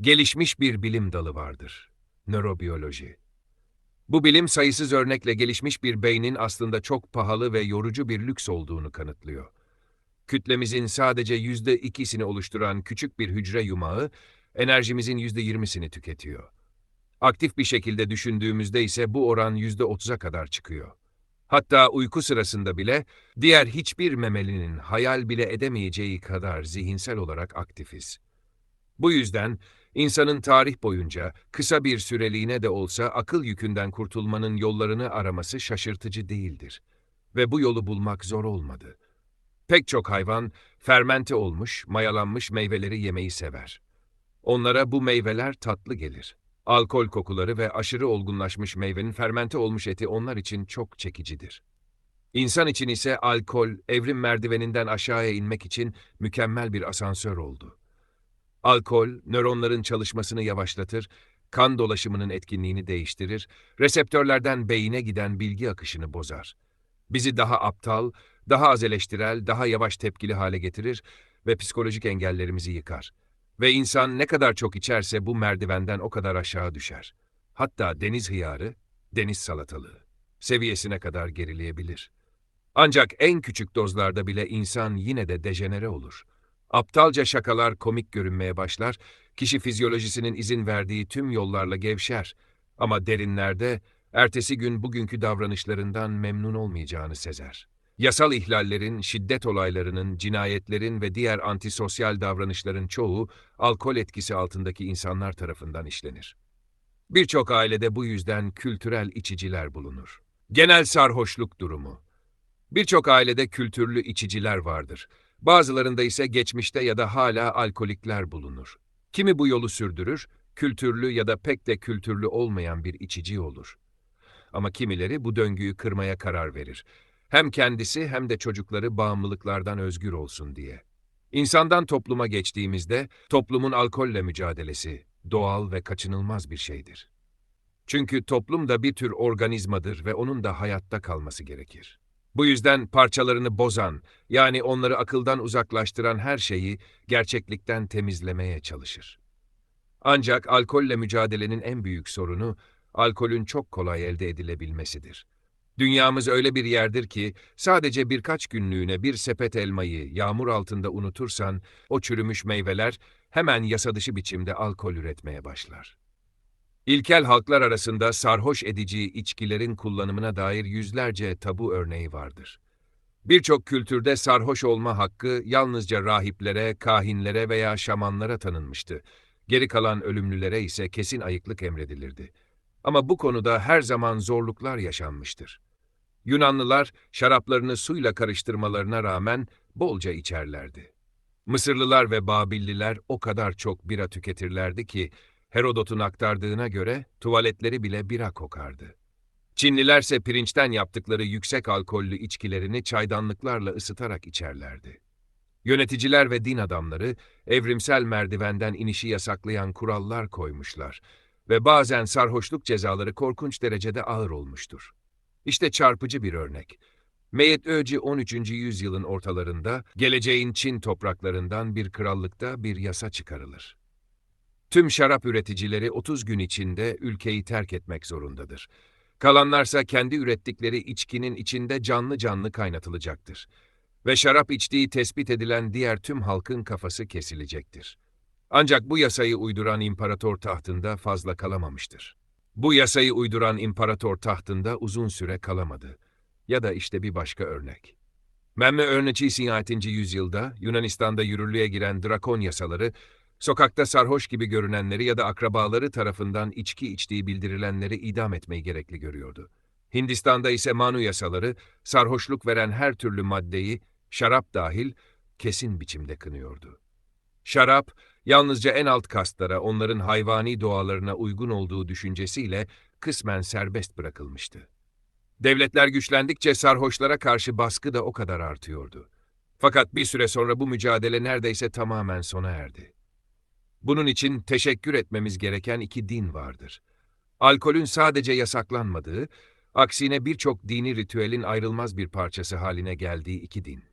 gelişmiş bir bilim dalı vardır. Nörobiyoloji. Bu bilim sayısız örnekle gelişmiş bir beynin aslında çok pahalı ve yorucu bir lüks olduğunu kanıtlıyor. Kütlemizin sadece yüzde ikisini oluşturan küçük bir hücre yumağı, enerjimizin yüzde yirmisini tüketiyor. Aktif bir şekilde düşündüğümüzde ise bu oran yüzde otuza kadar çıkıyor. Hatta uyku sırasında bile diğer hiçbir memelinin hayal bile edemeyeceği kadar zihinsel olarak aktifiz. Bu yüzden insanın tarih boyunca kısa bir süreliğine de olsa akıl yükünden kurtulmanın yollarını araması şaşırtıcı değildir. Ve bu yolu bulmak zor olmadı. Pek çok hayvan fermente olmuş, mayalanmış meyveleri yemeyi sever. Onlara bu meyveler tatlı gelir. Alkol kokuları ve aşırı olgunlaşmış meyvenin fermente olmuş eti onlar için çok çekicidir. İnsan için ise alkol, evrim merdiveninden aşağıya inmek için mükemmel bir asansör oldu. Alkol, nöronların çalışmasını yavaşlatır, kan dolaşımının etkinliğini değiştirir, reseptörlerden beyine giden bilgi akışını bozar. Bizi daha aptal, daha az eleştirel, daha yavaş tepkili hale getirir ve psikolojik engellerimizi yıkar. Ve insan ne kadar çok içerse bu merdivenden o kadar aşağı düşer. Hatta deniz hıyarı, deniz salatalığı seviyesine kadar gerileyebilir. Ancak en küçük dozlarda bile insan yine de dejenere olur. Aptalca şakalar komik görünmeye başlar, kişi fizyolojisinin izin verdiği tüm yollarla gevşer. Ama derinlerde ertesi gün bugünkü davranışlarından memnun olmayacağını sezer. Yasal ihlallerin, şiddet olaylarının, cinayetlerin ve diğer antisosyal davranışların çoğu alkol etkisi altındaki insanlar tarafından işlenir. Birçok ailede bu yüzden kültürel içiciler bulunur. Genel sarhoşluk durumu. Birçok ailede kültürlü içiciler vardır. Bazılarında ise geçmişte ya da hala alkolikler bulunur. Kimi bu yolu sürdürür, kültürlü ya da pek de kültürlü olmayan bir içici olur. Ama kimileri bu döngüyü kırmaya karar verir. Hem kendisi hem de çocukları bağımlılıklardan özgür olsun diye. İnsandan topluma geçtiğimizde toplumun alkolle mücadelesi doğal ve kaçınılmaz bir şeydir. Çünkü toplum da bir tür organizmadır ve onun da hayatta kalması gerekir. Bu yüzden parçalarını bozan, yani onları akıldan uzaklaştıran her şeyi gerçeklikten temizlemeye çalışır. Ancak alkolle mücadelenin en büyük sorunu, alkolün çok kolay elde edilebilmesidir. Dünyamız öyle bir yerdir ki, sadece birkaç günlüğüne bir sepet elmayı yağmur altında unutursan, o çürümüş meyveler hemen yasa dışı biçimde alkol üretmeye başlar. İlkel halklar arasında sarhoş edici içkilerin kullanımına dair yüzlerce tabu örneği vardır. Birçok kültürde sarhoş olma hakkı yalnızca rahiplere, kahinlere veya şamanlara tanınmıştı. Geri kalan ölümlülere ise kesin ayıklık emredilirdi. Ama bu konuda her zaman zorluklar yaşanmıştır. Yunanlılar şaraplarını suyla karıştırmalarına rağmen bolca içerlerdi. Mısırlılar ve Babilliler o kadar çok bira tüketirlerdi ki Herodot'un aktardığına göre tuvaletleri bile bira kokardı. Çinlilerse pirinçten yaptıkları yüksek alkollü içkilerini çaydanlıklarla ısıtarak içerlerdi. Yöneticiler ve din adamları evrimsel merdivenden inişi yasaklayan kurallar koymuşlar ve bazen sarhoşluk cezaları korkunç derecede ağır olmuştur. İşte çarpıcı bir örnek. Meyet Öci 13. yüzyılın ortalarında geleceğin Çin topraklarından bir krallıkta bir yasa çıkarılır. Tüm şarap üreticileri 30 gün içinde ülkeyi terk etmek zorundadır. Kalanlarsa kendi ürettikleri içkinin içinde canlı canlı kaynatılacaktır. Ve şarap içtiği tespit edilen diğer tüm halkın kafası kesilecektir. Ancak bu yasayı uyduran imparator tahtında fazla kalamamıştır. Bu yasayı uyduran imparator tahtında uzun süre kalamadı. Ya da işte bir başka örnek. Memme Örneçi 16. yüzyılda Yunanistan'da yürürlüğe giren drakon yasaları, sokakta sarhoş gibi görünenleri ya da akrabaları tarafından içki içtiği bildirilenleri idam etmeyi gerekli görüyordu. Hindistan'da ise Manu yasaları, sarhoşluk veren her türlü maddeyi, şarap dahil, kesin biçimde kınıyordu. Şarap, yalnızca en alt kastlara, onların hayvani doğalarına uygun olduğu düşüncesiyle kısmen serbest bırakılmıştı. Devletler güçlendikçe sarhoşlara karşı baskı da o kadar artıyordu. Fakat bir süre sonra bu mücadele neredeyse tamamen sona erdi. Bunun için teşekkür etmemiz gereken iki din vardır. Alkolün sadece yasaklanmadığı, aksine birçok dini ritüelin ayrılmaz bir parçası haline geldiği iki din.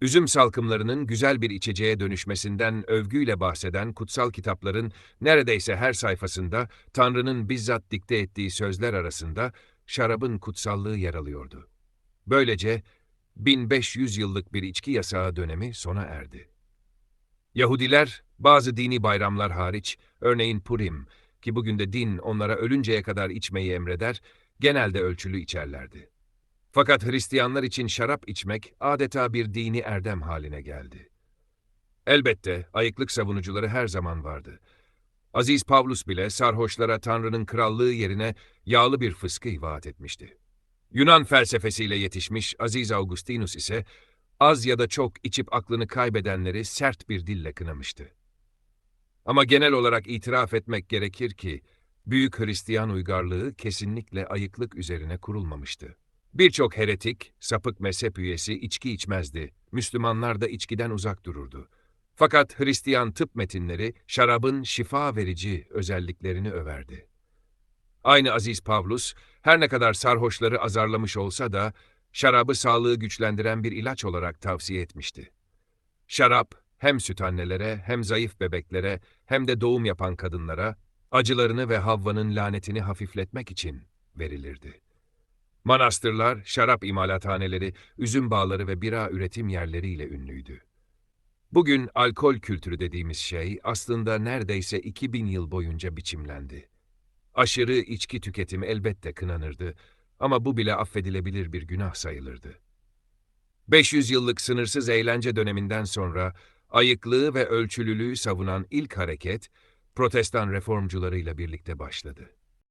Üzüm salkımlarının güzel bir içeceğe dönüşmesinden övgüyle bahseden kutsal kitapların neredeyse her sayfasında Tanrı'nın bizzat dikte ettiği sözler arasında şarabın kutsallığı yer alıyordu. Böylece 1500 yıllık bir içki yasağı dönemi sona erdi. Yahudiler bazı dini bayramlar hariç, örneğin Purim ki bugün de din onlara ölünceye kadar içmeyi emreder, genelde ölçülü içerlerdi. Fakat Hristiyanlar için şarap içmek adeta bir dini erdem haline geldi. Elbette ayıklık savunucuları her zaman vardı. Aziz Pavlus bile sarhoşlara Tanrı'nın krallığı yerine yağlı bir fıskı vaat etmişti. Yunan felsefesiyle yetişmiş Aziz Augustinus ise az ya da çok içip aklını kaybedenleri sert bir dille kınamıştı. Ama genel olarak itiraf etmek gerekir ki, büyük Hristiyan uygarlığı kesinlikle ayıklık üzerine kurulmamıştı. Birçok heretik, sapık mezhep üyesi içki içmezdi, Müslümanlar da içkiden uzak dururdu. Fakat Hristiyan tıp metinleri şarabın şifa verici özelliklerini överdi. Aynı Aziz Pavlus, her ne kadar sarhoşları azarlamış olsa da, şarabı sağlığı güçlendiren bir ilaç olarak tavsiye etmişti. Şarap, hem süt annelere, hem zayıf bebeklere, hem de doğum yapan kadınlara, acılarını ve Havva'nın lanetini hafifletmek için verilirdi. Manastırlar, şarap imalathaneleri, üzüm bağları ve bira üretim yerleriyle ünlüydü. Bugün alkol kültürü dediğimiz şey aslında neredeyse 2000 yıl boyunca biçimlendi. Aşırı içki tüketimi elbette kınanırdı ama bu bile affedilebilir bir günah sayılırdı. 500 yıllık sınırsız eğlence döneminden sonra ayıklığı ve ölçülülüğü savunan ilk hareket, protestan reformcularıyla birlikte başladı.